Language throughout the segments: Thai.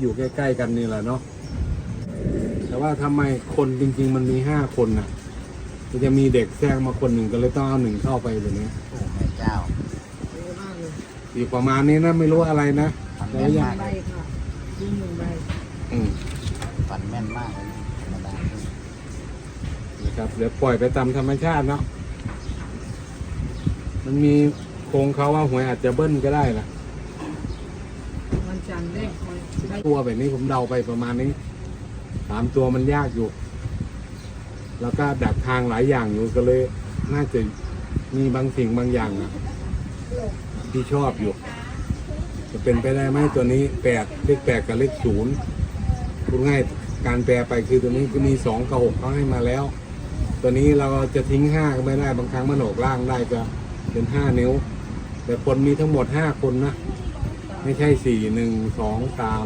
อยู่ใกล้ๆกันนี่แหละเนาะ แต่ว่าทำไมคนจริง ๆ มันมีห้าคนน่ะ มันจะมีเด็กแทรกมาคนหนึ่งก็เลยต้องเอาหนึ่งเข้าไปแบบนี้ โอ้แม่เจ้าอีกประมาณนี้นะไม่รู้อะไรนะฝันแต่แม่นยังมากใบเลยค่ะยิงหนึ่งใบอืมฝันแม่นมากเลยธรรมดานะครับ เดี๋ยวปล่อยไปตามธรรมชาติเนาะ มันมีโครงเขาว่าหวยอาจจะเบิ้ลก็ได้ล่ะ วันจันทร์เลขคอยใบ ตัวแบบนี้ผมเดาไปประมาณนี้สามตัวมันยากอยู่ แล้วก็ดักทางหลายอย่างอยู่ก็เลย น่าจะมีบางสิ่งบางอย่างอะที่ชอบอยู่ จะเป็นไปได้ไหมตัวนี้แปดเลขแปดกับเลขศูนย์พูดง่ายการแปลไปคือตัวนี้ก็มีสองกับหกเขาให้มาแล้ว ตัวนี้เราจะทิ้งห้าก็ไม่ได้บางครั้งมันออกล่างได้ก็เป็นห้านิ้ว แต่คนมีทั้งหมดห้าคนนะ ไม่ใช่สี่หนึ่งสองสาม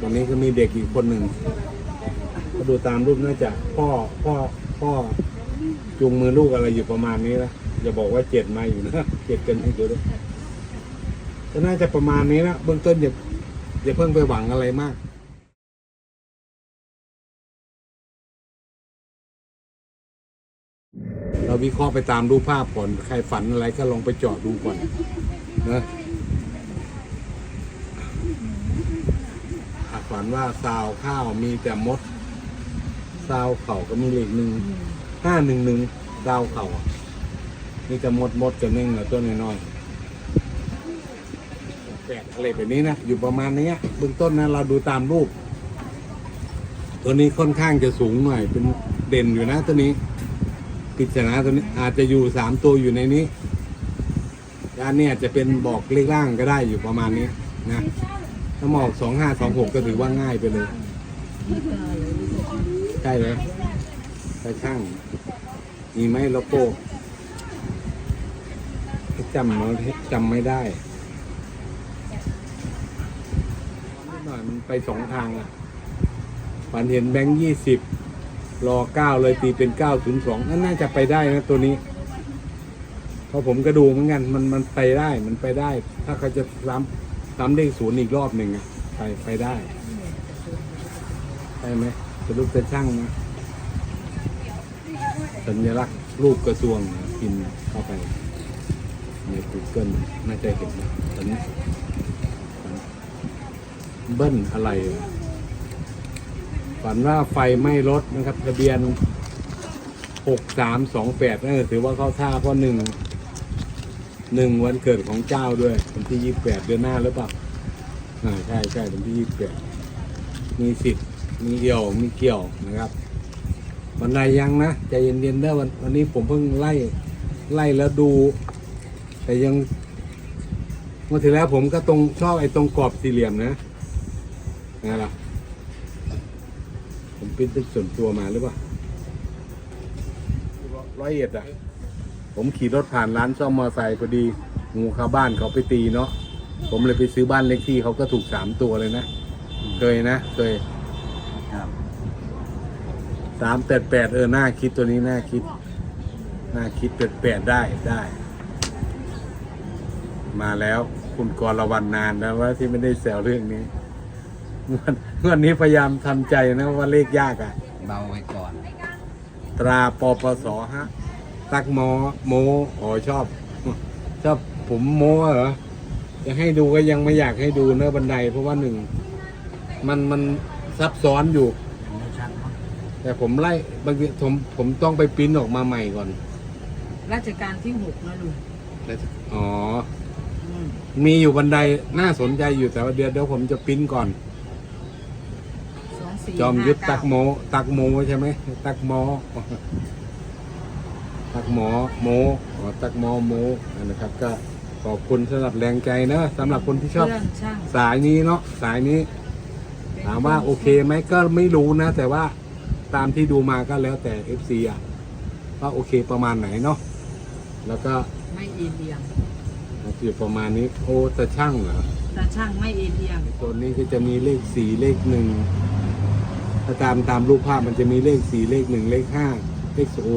ตอนนี้ก็มีเด็กอีกคนหนึ่งก็ดูตามรูปน่าจะพ่อพ่อพ่อจูงมือลูกอะไรอยู่ประมาณนี้นะอย่าบอกว่าเจ็ดมาอยู่นะเจ็ดกันให้ดูด้วยก็น่าจะประมาณนี้นะเบื้องต้นอย่าอย่าเพิ่งไปหวังอะไรมากเราวิเคราะห์ไปตามรูปภาพก่อน ใครฝันอะไรก็ลองไปเจาะดูก่อนนะอะ ฝันว่าซาวข้าวมีแต่มดซาวเข่าก็มีเลขหนึ่งห้าหนึ่งหนึ่งซาวเข่าอะมีแต่มดมดกับเน่งเหลือตัวน้อยๆแปดอะไรแบบนี้นะ อยู่ประมาณเนี้ยเบื้องต้นนะเราดูตามรูป ตัวนี้ค่อนข้างจะสูงหน่อย เป็นเด่นอยู่นะตัวนี้ปริศนาตัวนี้อาจจะอยู่สามตัวอยู่ในนี้ด้านนี้อาจจะเป็นบอกเลขล่างก็ได้อยู่ประมาณนี้นะ ถ้าหมอกสองห้าสองหกก็ถือว่าง่ายไปเลยใช่เลยใช่ช่าง มีไหมโลโก้จำเราจำไม่ได้หน่อยมันไปสองทางอะฝันเห็นแบงค์ยี่สิบรอเก้าเลยตีเป็นเก้าศูนย์สองนั่นน่าจะไปได้นะตัวนี้ เพราะผมก็ดูเหมือนกัน มันมันไปได้มันไปได้ ถ้าเขาจะซ้ำ ซ้ำเลขศูนย์อีกรอบหนึ่งอะไปไปได้ใช่ไหมจะรูปจะช่างนะสัญลักษณ์รูปกระทรวงนะพิมพ์เข้าไป ใน Google น่าจะเห็นนะตอนนี้เบิ้ลอะไรฝันว่าไฟไหม้รถนะครับ ทะเบียนหกสามสองแปดนั่นถือว่าเข้าท่าเพราะหนึ่ง หนึ่งวันเกิดของเจ้าด้วยวันที่ยี่แปดเดือนหน้าหรือเปล่าอ่าใช่ใช่วันที่ยี่แปดมีสิทธิ์มีเกี่ยวมีเกี่ยวนะครับวันไหนยังนะใจเย็นๆเด้อวันวันนี้ผมเพิ่งไล่ไล่แล้วดู แต่ยังเมื่อที่แล้วผมก็ตรงชอบไอ้ตรงกรอบสี่เหลี่ยมนะไงล่ะผมปิ้นเป็นส่วนตัวมาหรือเปล่าร้อยเอ็ดอะ ผมขี่รถผ่านร้านซ่อมมอเตอร์ไซค์พอดีงูเข้าบ้านเขาไปตีเนาะผมเลยไปซื้อบ้านเล็กที่เขาก็ถูกสามตัวเลยนะ เคยนะ เคยครับสามแปดแปดเออน่าคิดตัวนี้น่าคิดน่าคิดแปดแปดได้ได้ มาแล้วคุณกรวันนานแล้วว่าที่ไม่ได้แซวเรื่องนี้งวดงวดนี้พยายามทำใจนะว่าเลขยากอะเบาไว้ก่อน ตราปปสฮะ ตักหมอโมอ๋อชอบ ชอบผมโมเหรอจะให้ดูก็ยังไม่อยากให้ดูเนื้อะบันได เพราะว่าหนึ่งมันมันซับซ้อนอยู่ไม่ชัดเนาะแต่ผมไล่บางทีผมผมต้องไปปริ้นออกมาใหม่ก่อน ราชการที่หกนะลุงแล้วอ๋ออืมมีอยู่บันไดน่าสนใจอยู่แต่ว่าเดี๋ยวเดี๋ยวผมจะปริ้นก่อนสองสี่จอมยุทธห้าตักโมเาตักโมใช่ไหมตักโม ตักหมอโมอ๋อตักโมโมนะครับ ก็ขอบคุณสำหรับแรงใจนะสำหรับคนที่ชอบเครื่องช่างสายนี้เนาะสายนี้ ถามว่าโอเคไหมก็ไม่รู้นะ แต่ว่าตามที่ดูมาก็แล้วแต่ FC อะว่าโอเคประมาณไหนเนาะแล้วก็ไม่เอ็นเอียงอยู่ประมาณนี้โอ้แต่ช่างเหรอแต่ช่างไม่เอ็นเอียงตัวนี้ก็จะมีเลขสี่เลขหนึ่งถ้าตามตามรูปภาพมันจะมีเลขสี่เลขหนึ่งเลขห้าเลขโอ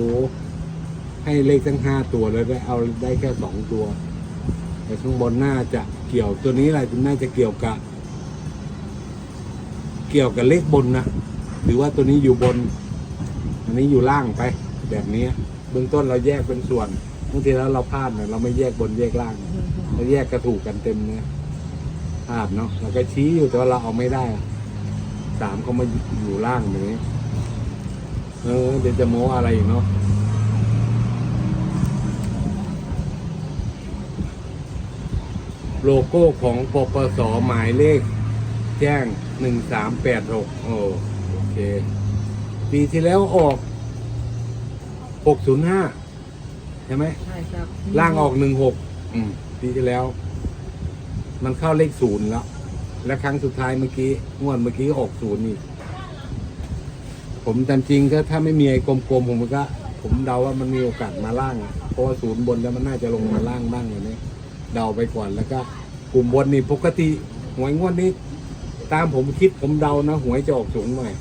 ให้เลขทั้งห้าตัวเลยได้เอาได้แค่สองตัว แต่ข้างบนน่าจะเกี่ยวตัวนี้แหละน่าจะเกี่ยวกับ เกี่ยวกับเลขบนนะหรือว่าตัวนี้อยู่บน อันนี้อยู่ล่างไป แบบนี้เบื้องต้นเราแยกเป็นส่วนบางทีแล้วเราพลาดเนี่ยเราไม่แยกบนแยกล่าง เราแยกกระถูกกันเต็มเนี่ยพลาดเนาะเราก็ชี้อยู่แต่ว่าเราเอาไม่ได้สามเขามาอยู่ล่างอย่างนี้ เออเดี๋ยวจะโม้อะไรอีกเนาะ โลโก้ของปปสหมายเลข แจ้งหนึ่งสามแปดหกโอ้โอเค ปีที่แล้วออกหกศูนย์ห้าใช่ไหมใช่ครับล่างออกหนึ่งหกอืมปีที่แล้ว มันเข้าเลขศูนย์แล้ว และครั้งสุดท้ายเมื่อกี้งวดเมื่อกี้ออกศูนย์นี่ผมตามจริงก็ถ้าไม่มีไอ้กลมๆผมก็ ผมเดาว่ามันมีโอกาสมาล่างอะเพราะว่าศูนย์บนแล้วมันน่าจะลงมาล่างบ้างอย่างนี้ เดาไปก่อนแล้วก็กลุ่มบนนี่ปกติหวยงวดนี้ ตามผมคิดผมเดานะหวยจะออกสูงหน่อย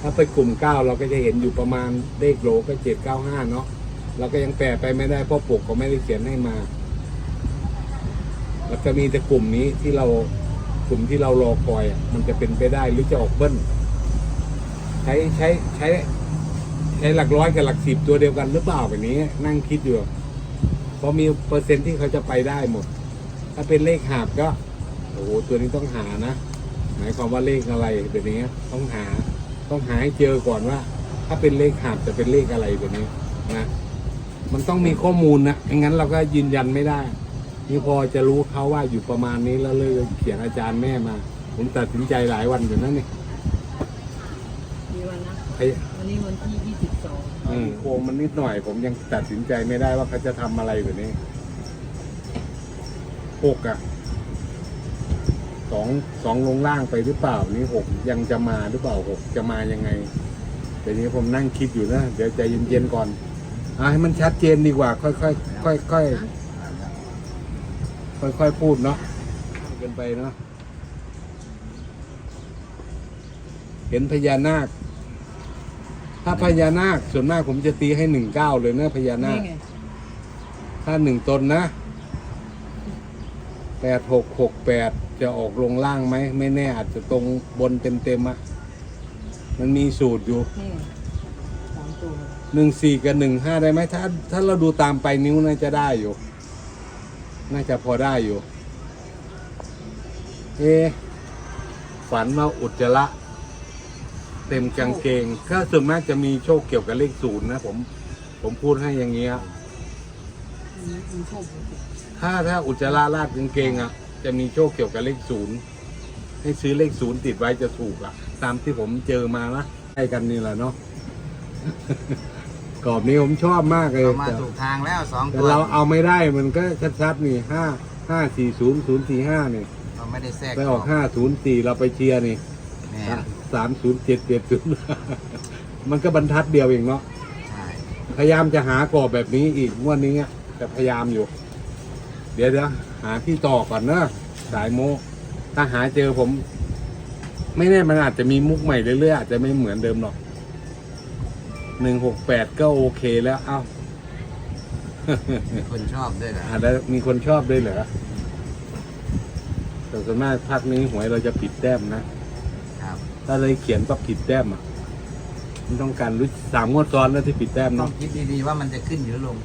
ถ้าไปกลุ่มเก้าเราก็จะเห็นอยู่ประมาณเลขโลก็เจ็ดเก้าห้าเนาะเราก็ยังแปลไปไม่ได้เพราะปกก็ไม่ได้เขียนให้มา แล้วก็มีแต่กลุ่มนี้ที่เรากลุ่มที่เรารอคอยมันจะเป็นไปได้หรือจะออกเบิ้ลใช้ใช้ใช้ใช้หลักร้อยกับหลักสิบตัวเดียวกันหรือเปล่าแบบนี้ นั่งคิดอยู่ เพราะมีเปอร์เซ็นต์ที่เขาจะไปได้หมด ถ้าเป็นเลขหาบก็โอ้โหตัวนี้ต้องหานะ หมายความว่าเลขอะไรแบบนี้ต้องหาต้องหาให้เจอก่อนว่า ถ้าเป็นเลขหาบจะเป็นเลขอะไรแบบนี้นะมันต้องมีข้อมูลนะไม่งั้นเราก็ยืนยันไม่ได้นี่พอจะรู้เขาว่าอยู่ประมาณนี้แล้วเลยเขียนอาจารย์แม่มา ผมตัดสินใจหลายวันอยู่นั่นนี่มีวันนะไอ้ วันนี้วันที่ยี่สิบสองอืม โครงมันนิดหน่อย ผมยังตัดสินใจไม่ได้ว่าเขาจะทำอะไรแบบนี้หกอะสองสองลงล่างไปหรือเปล่านี่หกยังจะมาหรือเปล่าหกจะมายังไงแต่นี้ผมนั่งคิดอยู่นะเดี๋ยวใจเย็นๆก่อนอให้มันชัดเจนดีกว่า ค่อยๆค่อยๆค่อยๆค่อยๆพูดเนาะเกินไปเนาะเห็นพญานาค ถ้าพญานาคส่วนมากผมจะตีให้หนึ่งเก้าเลยนะพญานานี่คไงถ้าหนึ่งตนนะแปดหกหกแปดจะออกลงล่างไหม ไม่แน่อาจจะตรงบนเต็มเต็มๆอะมันมีสูตรอยู่นี่ไงสามตัวหนึ่งสี่กับหนึ่งห้าได้ไหมถ้า ถ้าเราดูตามไปนิ้วน่าจะได้อยู่ น่าจะพอได้อยู่ เอะฝันว่าอุจจาระ เต็มกางเกง ก็ส่วนมากจะมีโชคเกี่ยวกับเลขศูนย์นะ ผม ผมพูดให้อย่างเงี้ยมีมีโชคถ้าถ้าอุจจาระราดกางเกงอะ จะมีโชคเกี่ยวกับเลขศูนย์ให้ซื้อเลขศูนย์ติดไว้จะถูกอะ ตามที่ผมเจอมานะใกล้กันนี่แหละเนาะกรอบนี้ผมชอบมากเลยเรามาแต่ถูกทางแล้วสองแต่ตัวเราเอาไม่ได้มันก็ชัดๆนี่ห้าห้าสี่ศูนย์ศูนย์สี่ห้านี่เราไม่ได้แทรกไปออกห้าศูนย์สี่เราไปเชียร์นี่ แน่ สามศูนย์เจ็ดเจ็ดศูนย์มันก็บรรทัดเดียวเองเนาะใช่พยายามจะหากรอบแบบนี้อีกงวดนี้อะแต่พยายามอยู่ เดี๋ยวเดี๋ยวหาที่ต่อก่อนนะสายโมถ้าหาเจอผม ไม่แน่มันอาจจะมีมุกใหม่เรื่อยๆอาจจะไม่เหมือนเดิมหรอกหนึ่งหกแปดก็โอเคแล้วเอ้ามีคนชอบด้วยเหรออาจจะมีคนชอบด้วยเหรอแต่ส่วนมากภาคนี้หวยเราจะผิดแต้มนะครับ ถ้าเลยเขียนปั๊บผิดแต้มอะมันต้องการรู้สามงวดซ้อนแล้วที่ผิดแต้มต้อเนาะ งคิดดีๆว่ามันจะขึ้นหรือลง